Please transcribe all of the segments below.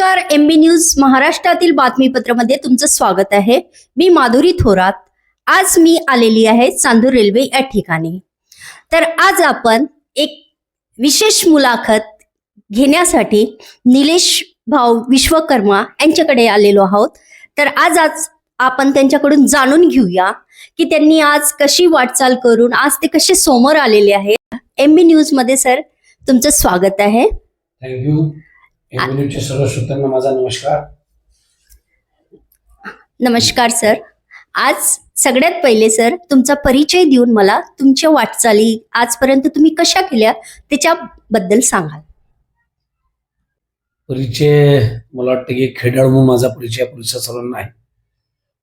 नमस्कार एम बी न्यूज महाराष्ट्रातील बातमीपत्रामध्ये तुमचं स्वागत आहे. मी माधुरी थोरात. आज मी आलेली आहे चांदूर रेल्वे या ठिकाणी. तर आज आपण एक विशेष मुलाखत घेण्यासाठी निलेश भाऊ विश्वकर्मा यांच्याकडे आलेलो आहोत. तर आज आज आपण त्यांच्याकडून जाणून घेऊया की त्यांनी आज कशी वाटचाल करून आज ते कसे समोर आलेले आहेत. एम बी न्यूजमध्ये सर तुमचं स्वागत आहे. थँक्यू एव्हेन्यूच्या सर्व श्रोत्यांना माझा नमस्कार. नमस्कार सर. आज सगळ्यात पहिले सर तुमचा परिचय देऊन मला तुमच्या वाटचाली आजपर्यंत तुम्ही कशा केल्या त्याच्याबद्दल सांगाल. परिचय मला वाटतं की खेळाडू म्हणून माझा परिचय पुरेसा सर्वांना आहे.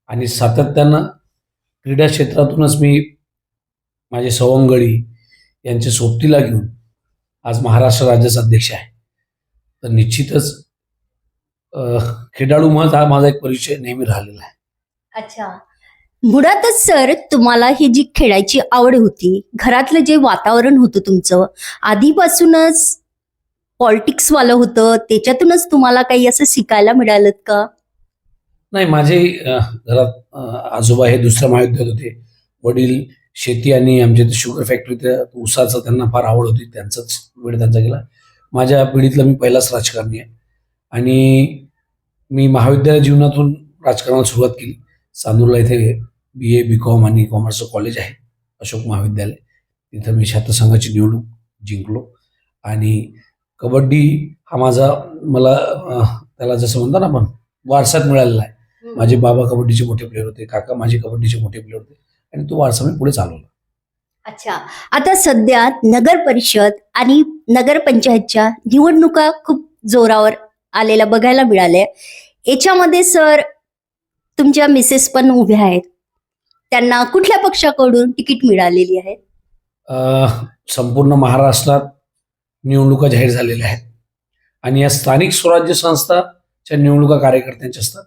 आणि सातत्यानं क्रीडा क्षेत्रातूनच मी माझे सवंगडी यांच्या सोबतीला घेऊन आज महाराष्ट्र राज्याचा अध्यक्ष आहे. तर निश्चितच खेळाडू म्हणत हा माझा एक परिचय नेहमी राहिलेला आहे. अच्छा. मुळातच सर तुम्हाला ही जी खेळायची आवड होती घरातलं जे वातावरण होतं तुमचं आधीपासूनच पॉलिटिक्स वालं होतं त्याच्यातूनच तुम्हाला काही असं शिकायला मिळालं का? नाही माझे अं, घरात अं, आजोबा हे दुसऱ्या महायुद्धात होते. वडील शेती आणि आमच्या इथे शुगर फॅक्टरीत ऊसाचं त्यांना फार आवड होती त्यांचाच वेळ त्यांचा गेला. माझ्या पिढीतला मी पहिलाच राजकारणी आहे. आणि मी महाविद्यालय जीवनातून राजकारणाला सुरुवात केली. चांदूरला इथे बी ए बी कॉम आणि कॉमर्सचं कॉलेज आहे. अशोक महाविद्यालय. तिथं मी संघाची निवडणूक जिंकलो. आणि कबड्डी हा माझा मला त्याला जसं म्हणतो ना आपण वारसात मिळालेला आहे. माझे बाबा कबड्डीचे मोठे प्लेअर होते काका माझे कबड्डीचे मोठे प्लेअर होते. आणि तो वारसा मी पुढे चालवला. अच्छा. आता सध्या नगर परिषद आणि नगरपंचायतच्या निवडणुका खूप जोरावर आलेल्या बघायला मिळाल्या. याच्यामध्ये सर तुमच्या मिसेस पण उभ्या आहेत. त्यांना कुठल्या पक्षाकडून तिकीट मिळालेली आहे? संपूर्ण महाराष्ट्रात निवडणुका जाहीर झालेल्या आहेत. आणि या स्थानिक स्वराज्य संस्थाच्या निवडणुका कार्यकर्त्यांच्या असतात.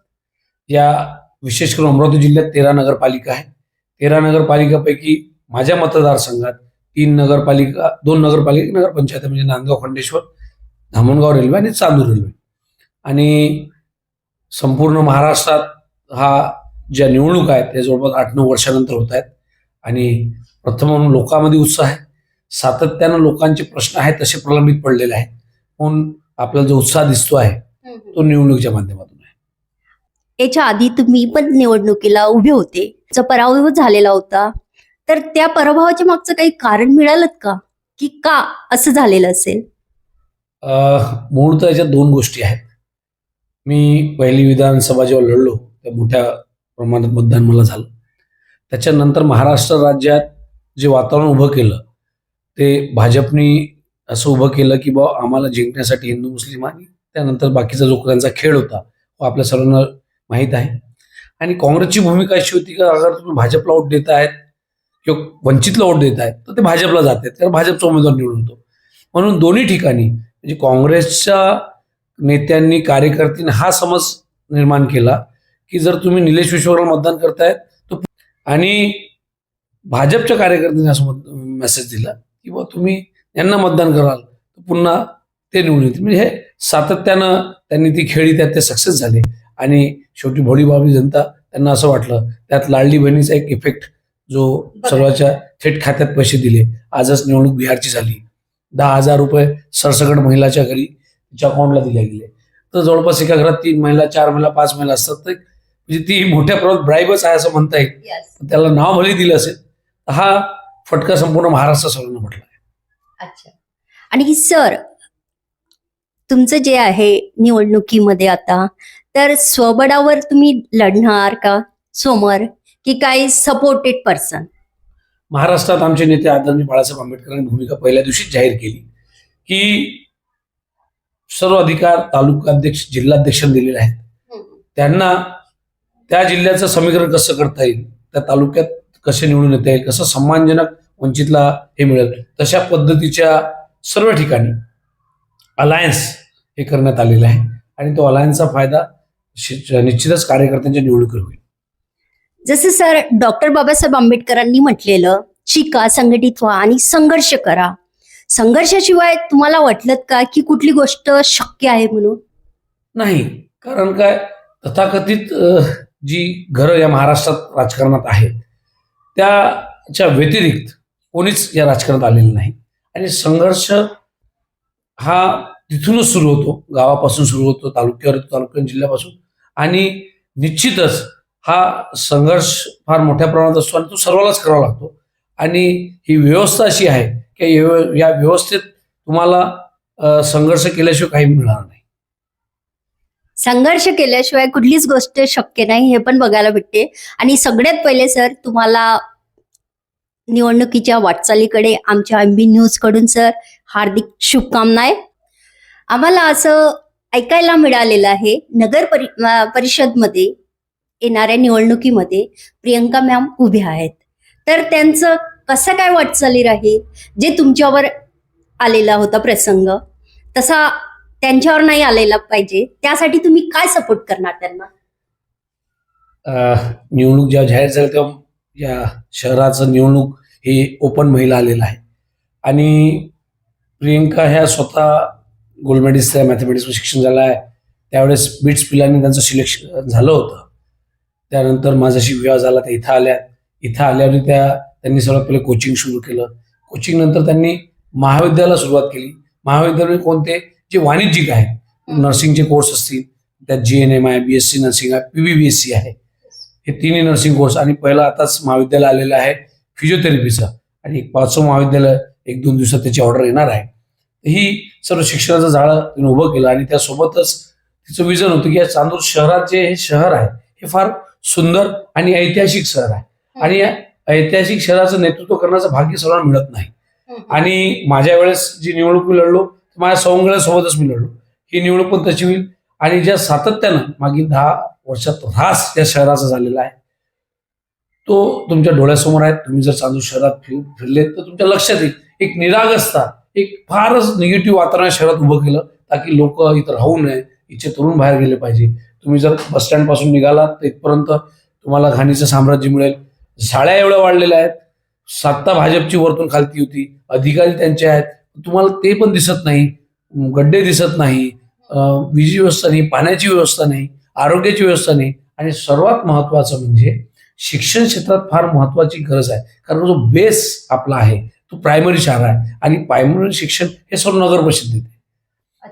या विशेष करून अमरावती जिल्ह्यात तेरा नगरपालिका आहे तेरा नगरपालिकापैकी माझ्या मतदारसंघात तीन नगरपालिका दोन नगरपालिका नगरपंचायत म्हणजे नांदगाव खंडेश्वर धामणगाव रेल्वे आणि चांदूर रेल्वे. आणि संपूर्ण महाराष्ट्रात हा ज्या निवडणुका आहेत त्या जवळपास आठ नऊ वर्षानंतर होत आहेत. आणि प्रथम म्हणून लोकांमध्ये उत्साह आहे. सातत्यानं लोकांचे प्रश्न आहेत तसे प्रलंबित पडलेले आहेत. म्हणून आपल्याला जो उत्साह दिसतो आहे तो निवडणुकीच्या माध्यमातून आहे. याच्या आधी तुम्ही पण निवडणुकीला उभे होते. जो पराभव झालेला होता. तर त्या पराभवाच्या मागचं काही कारण मिळालं का? की का असं झालेलं असेल? अं, मूळ तर याच्यात दोन गोष्टी आहेत. मी पहिली विधानसभा जेव्हा लढलो त्या मोठ्या प्रमाणात मतदान मला झालं. त्याच्यानंतर महाराष्ट्र राज्यात जे वातावरण उभं केलं ते भाजपनी असं उभं केलं की बा आम्हाला जिंकण्यासाठी हिंदू मुस्लिम आणि त्यानंतर बाकीचा जो त्यांचा खेळ होता तो आपल्या सर्वांना माहीत आहे. आणि काँग्रेसची भूमिका अशी होती की अगर तुम्ही भाजपला वोट देत आहेत किंवा वंचितला वोट देत आहेत तर ते भाजपला जात आहेत. कारण भाजपचा उमेदवार निवडून येतो. म्हणून दोन्ही ठिकाणी म्हणजे काँग्रेसच्या नेत्यांनी कार्यकर्त्यांनी हा समज निर्माण केला की जर तुम्ही निलेश विश्वकर्मा मतदान करतायत तर आणि भाजपच्या कार्यकर्त्यांनी असं मेसेज दिला की बा तुम्ही यांना मतदान कराल तर पुन्हा ते निवडून येतील. म्हणजे हे सातत्यानं त्यांनी ती खेळी त्यात ते सक्सेस झाले. आणि शेवटी भोळीबाबी जनता त्यांना असं वाटलं त्यात लाडली बहिणीचा एक इफेक्ट जो सर्वांच्या थेट खात्यात पैसे दिले. आजच निवडणूक बिहारची झाली. दहा हजार रुपये सरसकट महिलाच्या घरी तिच्या अकाउंटला दिले गेले. तर जवळपास एका घरात तीन महिला चार महिला पाच महिला असतात. तर म्हणजे ती मोठ्या प्रमाणात ब्राईबच आहे असं म्हणता येईल. त्याला नाव भले दिलं असेल हा फटका संपूर्ण महाराष्ट्र सर्वांना म्हटला आहे. अच्छा. आणि सर तुमचं जे आहे निवडणुकीमध्ये आता तर स्वबळावर तुम्ही लढणार का? समोर की काही सपोर्टेड पर्सन महाराष्ट्रात आमचे नेते आदरणीय बाळासाहेब आंबेडकरांनी भूमिका पहिल्या दिवशीच जाहीर केली की सर्व अधिकार तालुकाध्यक्ष जिल्हाध्यक्षांना दिलेले आहेत. त्यांना त्या जिल्ह्याचं समीकरण कसं करता येईल त्या तालुक्यात कसे निवडून येता येईल कसं सन्मानजनक वंचितला हे मिळेल तशा पद्धतीच्या सर्व ठिकाणी अलायन्स हे करण्यात आलेलं आहे. आणि तो अलायन्सचा फायदा निश्चितच कार्यकर्त्यांच्या निवडणुकीवर होईल. जसं सर डॉक्टर बाबासाहेब आंबेडकरांनी म्हटलेलं शिका संघटित व्हा आणि संघर्ष करा. संघर्षाशिवाय तुम्हाला वाटलं का की कुठली गोष्ट शक्य आहे म्हणून? नाही कारण काय? तथाकथित जी घरं या महाराष्ट्रात राजकारणात आहेत त्याच्या व्यतिरिक्त कोणीच या राजकारणात आलेलं नाही. आणि संघर्ष हा तिथूनच सुरू होतो गावापासून सुरू होतो तालुक्यावर तालुक्या जिल्ह्यापासून. आणि निश्चितच हा संघर्ष फार मोठ्या प्रमाणात असतो आणि तो सर्वांनाच करावा लागतो. आणि ही व्यवस्था अशी आहे की या- व्यवस्थेत तुम्हाला संघर्ष केल्याशिवाय काही मिळणार नाही. संघर्ष केल्याशिवाय कुठलीच गोष्ट शक्य नाही हे पण बघायला भेटते. आणि सगळ्यात पहिले सर तुम्हाला निवडणुकीच्या वाटचालीकडे आमच्या एम न्यूजकडून सर हार्दिक शुभकामना आहे आम्हाला असं ऐकायला मिळालेलं आहे नगर परि परिषदमध्ये येणाऱ्या निवडणुकीमध्ये प्रियंका मॅम उभ्या आहेत. तर त्यांचं कसं काय वाटचाली राहील? जे तुमच्यावर आलेला होता प्रसंग तसा त्यांच्यावर नाही आलेला पाहिजे. त्यासाठी तुम्ही काय सपोर्ट करणार त्यांना? निवडणूक जेव्हा जाहीर झाली तेव्हा या शहराचं निवडणूक हे ओपन महिला आलेलं आहे. आणि प्रियंका ह्या स्वतः गोल्ड मेडलिस्ट मॅथमॅटिक्समध्ये शिक्षण झालं आहे. त्यावेळेस बिट्स पिलांनी त्यांचं सिलेक्शन झालं होतं. त्यानंतर माझ्याशी विवाह झाला त्या इथं आल्या. इथं आल्यावर त्या त्यांनी सर्वात पहिले कोचिंग सुरू केलं. कोचिंग नंतर त्यांनी महाविद्यालयाला सुरुवात केली. महाविद्यालय कोणते? जे वाणिज्यिक आहे नर्सिंगचे कोर्स असतील. त्यात जी एन एम आहे बी एस सी नर्सिंग आहे P B B S C आहे. हे तिन्ही नर्सिंग कोर्स आणि पहिला आताच महाविद्यालय आलेलं आहे फिजिओथेरपीचं आणि एक पाचवं महाविद्यालय एक दोन दिवसात त्याची ऑर्डर येणार आहे. ही सर्व शिक्षणाचं जाळं तिने उभं केलं आणि त्यासोबतच तिचं विजन होतं की या चांदूर शहरात जे हे शहर आहे हे फार सुंदर आणि ऐतिहासिक शहर आहे. आणि ऐतिहासिक शहराचं नेतृत्व करण्याचं भाग्य सर्वांना मिळत नाही. आणि माझ्या वेळेस जी निवडणूक मी लढलो माझ्या सवंगड्यासोबतच मी लढलो. ही निवडणूक पण तशी होईल. आणि ज्या सातत्यानं मागील दहा वर्षात ऱ्हास या शहराचा झालेला आहे तो तुमच्या डोळ्यासमोर आहे. तुम्ही जर चांदूर शहरात फिर फिरले तर तुमच्या लक्षात येईल. एक निरागसता एक फारच निगेटिव्ह वातावरण शहरात उभं केलं ताकी लोक इथं राहू नये. इथे तरुण बाहेर गेले पाहिजे. तुम्ही जर बस स्टँडपासून निघालात तर इथपर्यंत तुम्हाला घाणीचं साम्राज्य मिळेल. झाड्या एवढ्या वाढलेल्या आहेत. सत्ता भाजपची वरतून खालती होती. अधिकारी त्यांचे आहेत. तुम्हाला ते पण दिसत नाही. गड्डे दिसत नाही. विजी व्यवस्था नाही पाण्याची व्यवस्था नाही आरोग्याची व्यवस्था नाही. आणि सर्वात महत्वाचं म्हणजे शिक्षण क्षेत्रात फार महत्वाची गरज आहे. कारण जो बेस आपला आहे तो प्रायमरी शाळा आहे. आणि प्रायमरी शिक्षण हे सर्व नगर परिषद देते.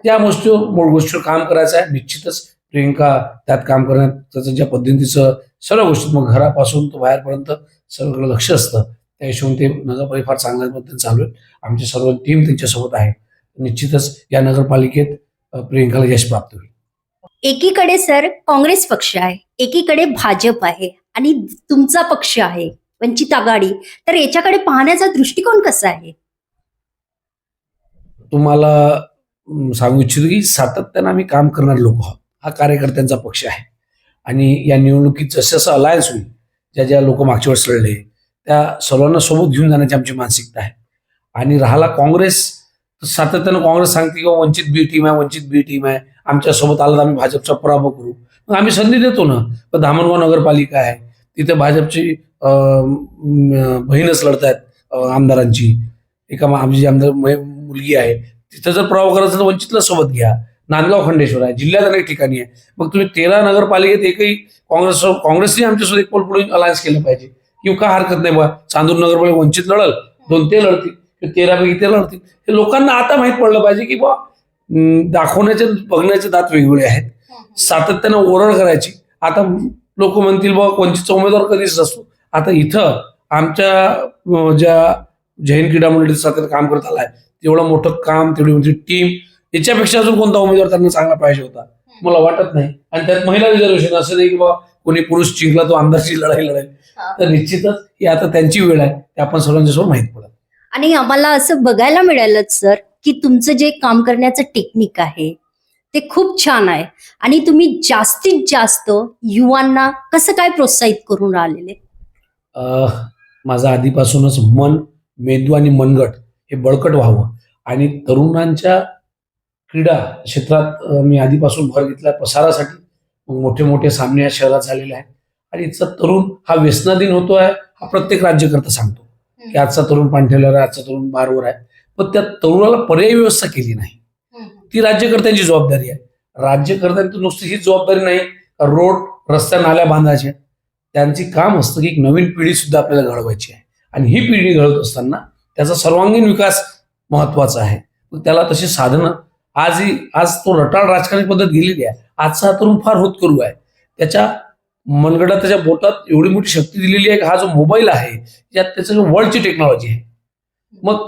त्या गोष्टीवर मूळ गोष्टीवर काम करायचं आहे. निश्चितच प्रियंका त्यात काम करण्यात त्याचं ज्या पद्धतीचं सर्व गोष्टी मग घरापासून तो बाहेरपर्यंत सर्वकडे लक्ष असतं त्या हिशोबाने ते नगरपालिका फार चांगल्या पद्धतीने चालू आहे आमची सर्व टीम त्यांच्यासोबत आहे. निश्चितच या नगरपालिकेत प्रियंकाला यश प्राप्त होईल. एकीकडे सर काँग्रेस पक्ष आहे एकीकडे भाजप आहे आणि तुमचा पक्ष आहे वंचित आघाडी. तर याच्याकडे पाहण्याचा दृष्टिकोन कसा आहे? तुम्हाला सांगू इच्छितो की सातत्यानं आम्ही काम करणारे लोक आहोत. हा कार्यकर्त्यांचा पक्ष आहे. आणि या निवडणुकीत जसं जसं अलायन्स होईल ज्या ज्या लोक मागच्या वेळेस लढले त्या सर्वांना सोबत घेऊन जाण्याची आमची मानसिकता आहे. आणि राहिला काँग्रेस सातत्यानं काँग्रेस सांगते की हो, वंचित बी टीम आहे वंचित बी टीम आहे आमच्यासोबत आला आलं तर आम्ही भाजपचा पराभव करू. मग आम्ही संधी देतो ना. पण धामणगाव नगरपालिका आहे तिथे भाजपची बहीणच लढत आहेत आमदारांची. एका आमची जी आमदार मुलगी आहे तिथं जर प्रभाव करायचा तर वंचितला सोबत घ्या. नांदगाव खंडेश्वर आहे जिल्ह्यात अनेक ठिकाणी आहे. मग तुम्ही तेरा नगरपालिकेत एकही काँग्रेस काँग्रेसने आमच्यासोबत एक पोल पुढे अलायन्स केलं पाहिजे. किंवा का हरकत नाही बा चांदूर नगरपालिका वंचित लढल दोन ते लढतील तेरापैकी ते लढतील. हे लोकांना आता माहीत पडलं पाहिजे की बा दाखवण्याचे बघण्याचे दात वेगवेगळे आहेत. सातत्यानं ओरड करायची. आता लोक म्हणतील बा वंचितचा उमेदवार कधीच असतो आता इथं आमच्या ज्या जैन क्रीडा मंडळी सातत्यानं काम करत आलाय तेवढं मोठं काम तेवढी म्हणजे टीम याच्यापेक्षा अजून कोणता उमेदवार त्यांना चांगला पाहिजे होता? मला वाटत नाही. आणि त्यात महिला रिझर्वेशन असं नाही की बा कोणी पुरुष जिंकला तो आमदारची लढाई लढेल. तर निश्चितच ही आता त्यांची वेळ आहे. ते आपण सर्वांच्या समोर माहीत पडत. आणि आम्हाला असं बघायला मिळालं सर की तुमचं जे काम करण्याचं टेक्निक आहे ते खूप छान आहे. आणि तुम्ही जास्तीत जास्त युवांना कसं काय प्रोत्साहित करून राहिलेले? माझं आधीपासूनच मन मेंदू आणि मनगट हे बळकट व्हावं. आणि तरुणांच्या क्रीडा क्षेत्रात मी आधीपासून भर घेतला प्रसारासाठी मग मोठे मोठे सामने या शहरात झालेले आहेत. आणि इथचा तरुण हा व्यसनाधीन होतोय हा प्रत्येक राज्यकर्ता सांगतो. की आजचा तरुण पांठेल्यावर आहे आजचा तरुण बारवर आहे. पण त्या तरुणाला पर्यायी व्यवस्था केली नाही. ती राज्यकर्त्यांची जबाबदारी आहे. राज्य करताना नुसती ही जबाबदारी नाही. रोड रस्त्या नाल्या बांधायच्या त्यांची काम असतं की एक नवीन पिढी सुद्धा आपल्याला घडवायची आहे. आणि ही पिढी घडवत असताना त्याचा सर्वांगीण विकास महत्त्वाचा आहे. मग त्याला तशी साधनं आजही आज तो रटाळ राजकारणी पद्धत गेलेली आहे. आजचा हा तरुण फार होत करू आहे. त्याच्या मनगडात त्याच्या बोटात एवढी मोठी शक्ती दिलेली आहे हा जो मोबाईल आहे यात त्याचं वर्ल्डची टेक्नॉलॉजी आहे. मग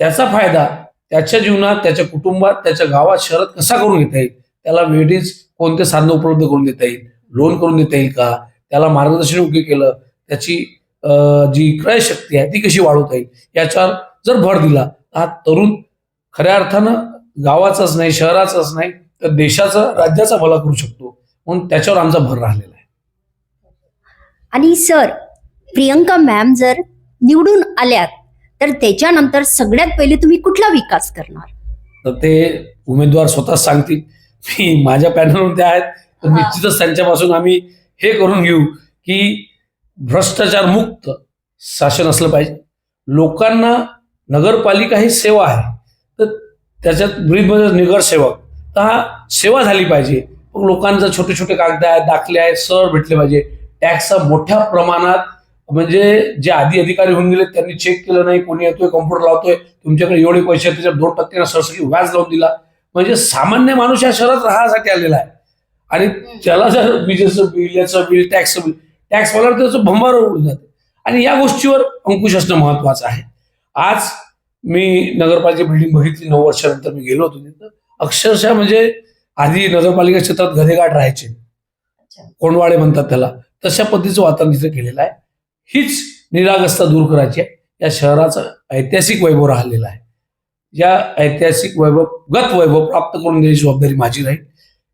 त्याचा फायदा त्याच्या जीवनात त्याच्या कुटुंबात त्याच्या गावात शहरात कसा करून घेता येईल? त्याला वेळीच कोणते साधनं उपलब्ध करून देता येईल? लोन करून देता येईल का? त्याला मार्गदर्शन योग्य केलं? त्याची जी क्रय शक्ती आहे ती कशी वाढवता येईल? याच्यावर जर भर दिला तर हा तरुण खऱ्या अर्थानं गावाचाच नाही शहराचाच नाही तर देशाचा राज्याचा भला करू शकतो. म्हणून त्याच्यावर आमचा भर राहिलेला आहे. आणि सर प्रियंका मॅम जर निवडून आल्यात तर त्याच्यानंतर सगळ्यात पहिले तुम्ही कुठला विकास करणार? तर ते उमेदवार स्वतः सांगतील. मी माझ्या पॅनलमध्ये आहेत तर. निश्चितच त्यांच्यापासून आम्ही हे करून घेऊ की भ्रष्टाचार मुक्त शासन असलं पाहिजे. लोकांना नगरपालिका ही सेवा आहे. त्याच्यात ब्रीदमध्ये नगरसेवक तर हा सेवा झाली पाहिजे. मग लोकांचं छोटे छोटे कागद आहेत दाखले आहेत सर भेटले पाहिजे. टॅक्सचा मोठ्या प्रमाणात म्हणजे जे आधी अधिकारी होऊन गेले त्यांनी चेक केलं नाही कोणी येतोय कॉम्प्युटर लावतोय तुमच्याकडे एवढे पैसे त्याच्यात दोन टक्के सरसरी व्याज लावून दिला. म्हणजे सामान्य माणूस या शहरात राहण्यासाठी आलेला आहे. आणि त्याला जर विजेचं बिल याचं बिल टॅक्सचं बिल टॅक्स वाला त्याचं भंभार उडून जाते. आणि या गोष्टीवर अंकुश असणं महत्वाचं आहे. आज मी नगरपालिका बिल्डिंग बघितली नऊ वर्षानंतर मी गेलो होतो तिथं. अक्षरशः म्हणजे आधी नगरपालिका क्षेत्रात गधेगाठ राहायचे. कोंडवाडे म्हणतात त्याला. तशा पद्धतीचं वातावरण तिथे केलेलं आहे. हीच निरागसता दूर करायची आहे. या शहराचं ऐतिहासिक वैभव राहिलेलं आहे. या ऐतिहासिक वैभव गत वैभव प्राप्त करून देण्याची जबाबदारी माझी राहील.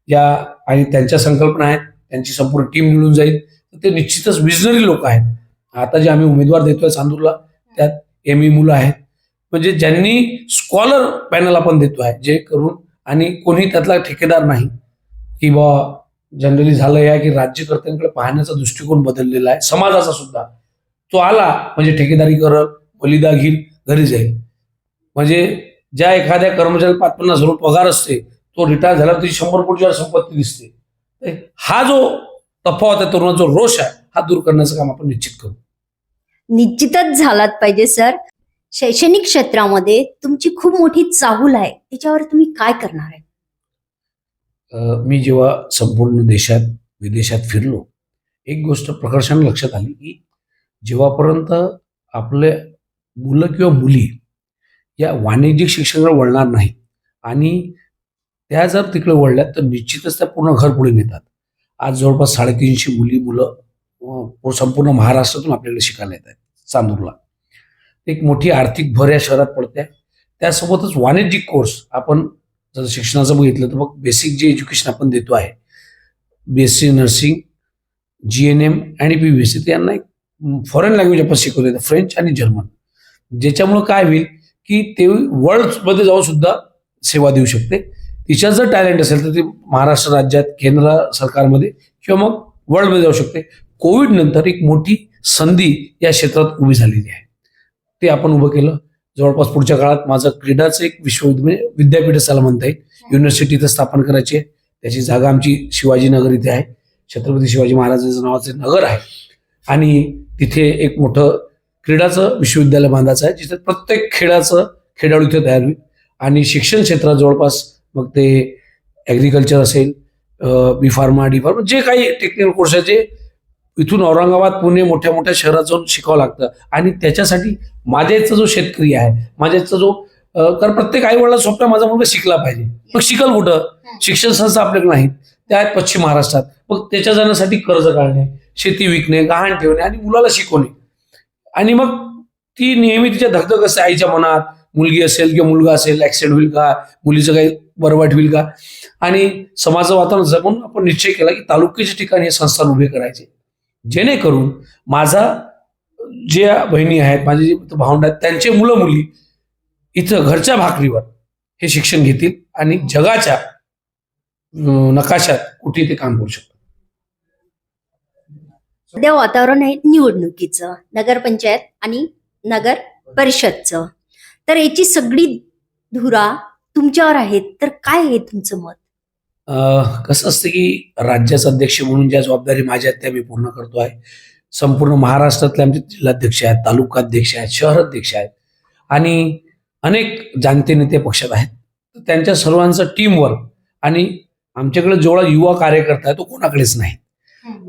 या आणि त्यांच्या संकल्पना आहेत. त्यांची संपूर्ण टीम मिळून जाईल. ते निश्चितच विजनरी लोक आहेत. आता जे आम्ही उमेदवार देतोय चांदूरला त्यात एम ई मुलं आहेत. म्हणजे ज्यांनी स्कॉलर पॅनल आपण देतो आहे जे करून आणि कोणी त्यातला ठेकेदार नाही की बा जनरली झालं आहे की राज्यकर्त्यांकडे पाहण्याचा दृष्टिकोन बदललेला आहे समाजाचा सुद्धा. तो आला म्हणजे ठेकेदारी करल बलिदा घेईल घरी जाईल. म्हणजे ज्या एखाद्या कर्मचारी पाच पन्नास हजार पगार असते तो रिटायर झाला तरी शंभर कोटीवर संपत्ती दिसते हा जो तफावत आहे तरुणाचा जो रोष आहे हा दूर करण्याचं काम आपण निश्चित करू. निश्चितच झालात पाहिजे सर. शैक्षणिक क्षेत्रामध्ये तुमची खूप मोठी चाहूल आहे. त्याच्यावर तुम्ही काय करणार आहे? मी जेव्हा संपूर्ण देशात विदेशात फिरलो एक गोष्ट प्रकर्षाने लक्षात आली की जेव्हापर्यंत आपले मुलं किंवा मुली या वाणिज्यिक शिक्षणाकडे वळणार नाहीत आणि त्या जर तिकडे वळल्या तर निश्चितच त्या पूर्ण घर पुढे नेतात. आज जवळपास साडेतीनशे मुली मुलं संपूर्ण महाराष्ट्रातून आपल्याकडे शिकायला येत आहेत चांदूरला. एक मोठी आर्थिक भर या शहरात पडते. त्यासोबतच वाणिज्यिक कोर्स आपण जर शिक्षणाचं बघितलं तर मग बेसिक जे एज्युकेशन आपण देतो आहे B S C nursing G N M आणि पी एस सी यांना एक फॉरेन लँग्वेज आपण शिकवले फ्रेंच आणि जर्मन ज्याच्यामुळं काय होईल की ते वर्ल्डमध्ये जाऊन सुद्धा सेवा देऊ शकते. तिच्यात जर टॅलेंट असेल तर ती महाराष्ट्र राज्यात केंद्र सरकारमध्ये किंवा मग वर्ल्डमध्ये जाऊ शकते. कोविड नंतर एक मोठी संधी या क्षेत्रात उभी झालेली आहे. ते आपण उभं केलं. जवळपास पुढच्या काळात माझं क्रीडाचं एक विश्वविद्यालय विद्यापीठ असायला म्हणता येईल. युनिव्हर्सिटी इथं स्थापन करायची आहे. त्याची जागा आमची शिवाजीनगर इथे आहे. छत्रपती शिवाजी महाराजांचं नावाचे नगर आहे. आणि तिथे एक मोठं क्रीडाचं विश्वविद्यालय बांधायचं आहे जिथे प्रत्येक खेळाचं खेळाडू इथे तयार होईल. आणि शिक्षण क्षेत्रात जवळपास मग ते ॲग्रिकल्चर असेल बी फार्मा डी फार्मा जे काही टेक्निकल कोर्स आहे जे इथून औरंगाबाद पुणे मोठ्या मोठ्या शहरात जाऊन शिकावं लागतं. आणि त्याच्यासाठी माझ्या इथचा जो शेतकरी आहे माझ्या इथचा जो कारण प्रत्येक आई वडिला स्वप्न माझा मुलगा शिकला पाहिजे. मग शिकल कुठं? शिक्षण संस्था आपल्याकडे नाहीत त्या आहेत पश्चिम महाराष्ट्रात. मग त्याच्या जाण्यासाठी कर्ज काढणे शेती विकणे गहाण ठेवणे आणि मुलाला शिकवणे. आणि मग ती नेहमी तिच्या धगधग असते आईच्या मनात. मुलगी असेल किंवा मुलगा असेल ऍक्सिडेंट होईल का? मुलीचं काही बरं वाईट होईल का? आणि समाजाचं वातावरण जपून आपण निश्चय केला की तालुक्याच्या ठिकाणी हे संस्थान उभे करायचे. जेणेकरून माझा जे बहिणी आहेत माझे जे भावंड आहेत त्यांचे मुलं मुली इथं घरच्या भाकरीवर हे शिक्षण घेतील आणि जगाच्या नकाशात कुठे ते काम करू शकतात. सध्या वातावरण आहे निवडणुकीचं नगरपंचायत आणि नगर परिषदचं. तर याची सगळी धुरा तुमच्यावर आहे तर काय आहे तुमचं मत? कसं असतं की राज्याचे अध्यक्ष म्हणून ज्या जबाबदारी माझ्या आहेत त्या मी पूर्ण करतो आहे. संपूर्ण महाराष्ट्रातले आमचे जिल्हाध्यक्ष आहेत तालुकाध्यक्ष आहेत शहराध्यक्ष आहेत. आणि अनेक जाणते नेते पक्षात आहेत. तर त्यांच्या सर्वांचं टीमवर्क आणि आमच्याकडे जेवढा युवा कार्यकर्ता आहे तो कोणाकडेच नाही.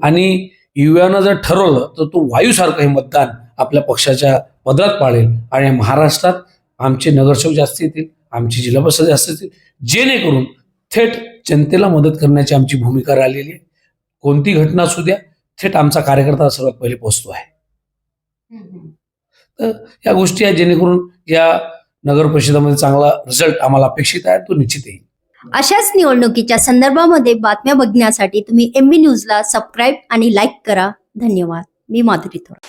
आणि युवानं जर ठरवलं तर तो वायूसारखं हे मतदान आपल्या पक्षाच्या पदरात पाळेल. आणि महाराष्ट्रात आमचे नगरसेवक जास्त येतील आमची जिल्हा परिषद जास्त येतील. जेणेकरून थेट जनतेला मदत करण्याची आमची भूमिका राहिलेली आहे. कोणती घटना असू द्या थेट आमचा कार्यकर्ता सर्वात पहिले पोहोचतो आहे. या गोष्टी आहेत जेणेकरून या नगर परिषदेमध्ये चांगला रिझल्ट आम्हाला अपेक्षित आहे तो निश्चित येईल. अशाच निवडणुकीच्या संदर्भामध्ये बातम्या बघण्यासाठी तुम्ही एम बी न्यूजला सबस्क्राईब आणि लाईक करा. धन्यवाद. मी माधुरी थोरात.